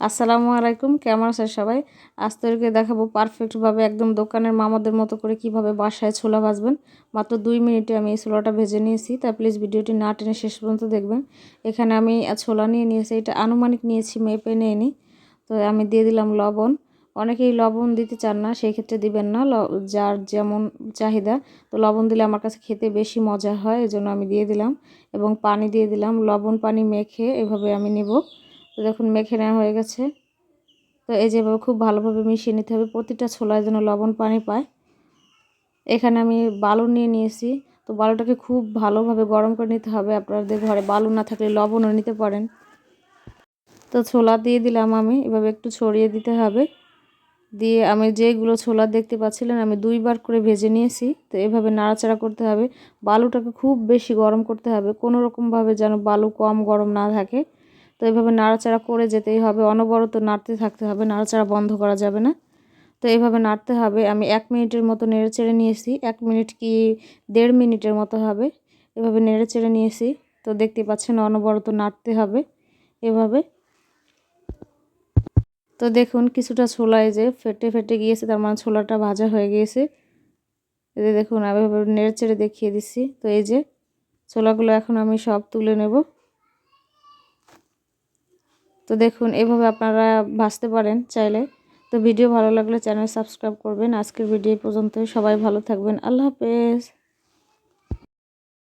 আসসালামু আলাইকুম, কেমন আছে সবাই? আজ তৈরিকে দেখাবো পারফেক্টভাবে একদম দোকানের মামাদের মতো করে কীভাবে বাসায় ছোলা ভাজবেন। মাত্র দুই মিনিটে আমি এই ছোলাটা ভেজে নিয়েছি তাই প্লিজ ভিডিওটি না টেনে শেষ পর্যন্ত দেখবেন। এখানে আমি ছোলা নিয়ে নিয়েছি, এটা আনুমানিক নিয়েছি, মেপে নিয়ে নিই তো আমি দিয়ে দিলাম লবণ। অনেকেই লবণ দিতে চান না সেই ক্ষেত্রে দিবেন না। যার যেমন চাহিদা, তো লবণ দিলে আমার কাছে খেতে বেশি মজা হয়, এজন্য আমি দিয়ে দিলাম। এবং পানি দিয়ে দিলাম। লবণ পানি মেখে এভাবে আমি নিব। তো দেখুন মেখে নেওয়া হয়ে গেছে। তো এই যেভাবে খুব ভালোভাবে মিশিয়ে নিতে হবে। প্রতিটা ছোলায় যেন লবণ পানি পায়। এখানে আমি বালু নিয়ে নিয়েছি। তো বালুটাকে খুব ভালোভাবে গরম করে নিতে হবে। আপনাদের ঘরে বালু না থাকলে লবণও নিতে পারেন। তো ছোলা দিয়ে দিলাম আমি। এভাবে একটু ছড়িয়ে দিতে হবে। দিয়ে আমি যেগুলো ছোলা দেখতে পাচ্ছিলেন, আমি দুইবার করে ভেজে নিয়েছি। তো এভাবে নাড়াচাড়া করতে হবে। বালুটাকে খুব বেশি গরম করতে হবে। কোনো রকমভাবে যেন বালু কম গরম না থাকে। তো এইভাবে নাড়াচাড়া করে যেতেই হবে। অনবরত নাড়তে থাকতে হবে, নাড়াচাড়া বন্ধ করা যাবে না। তো এইভাবে নাড়তে হবে। আমি এক মিনিটের মতো নেড়ে চেড়ে নিয়েছি। এক মিনিট কি দেড় মিনিটের মতো হবে। এভাবে নেড়ে চেড়ে নিয়েছি। তো দেখতে পাচ্ছেন অনবরত নাড়তে হবে এভাবে। তো দেখুন কিছুটা ছোলায় যে ফেটে ফেটে গিয়েছে, তার মানে ছোলাটা ভাজা হয়ে গিয়েছে। এই দেখুন, আমি নেড়ে চেড়ে দেখিয়ে দিচ্ছি। তো এই যে ছোলাগুলো এখন আমি সব তুলে নেব। তো দেখুন, এভাবে আপনারা ভাসতে পারেন চাইলে। তো ভিডিও ভালো লাগলে চ্যানেল সাবস্ক্রাইব করবেন। আজকের ভিডিও পর্যন্ত সবাই ভালো থাকবেন। আল্লাহ হাফেজ।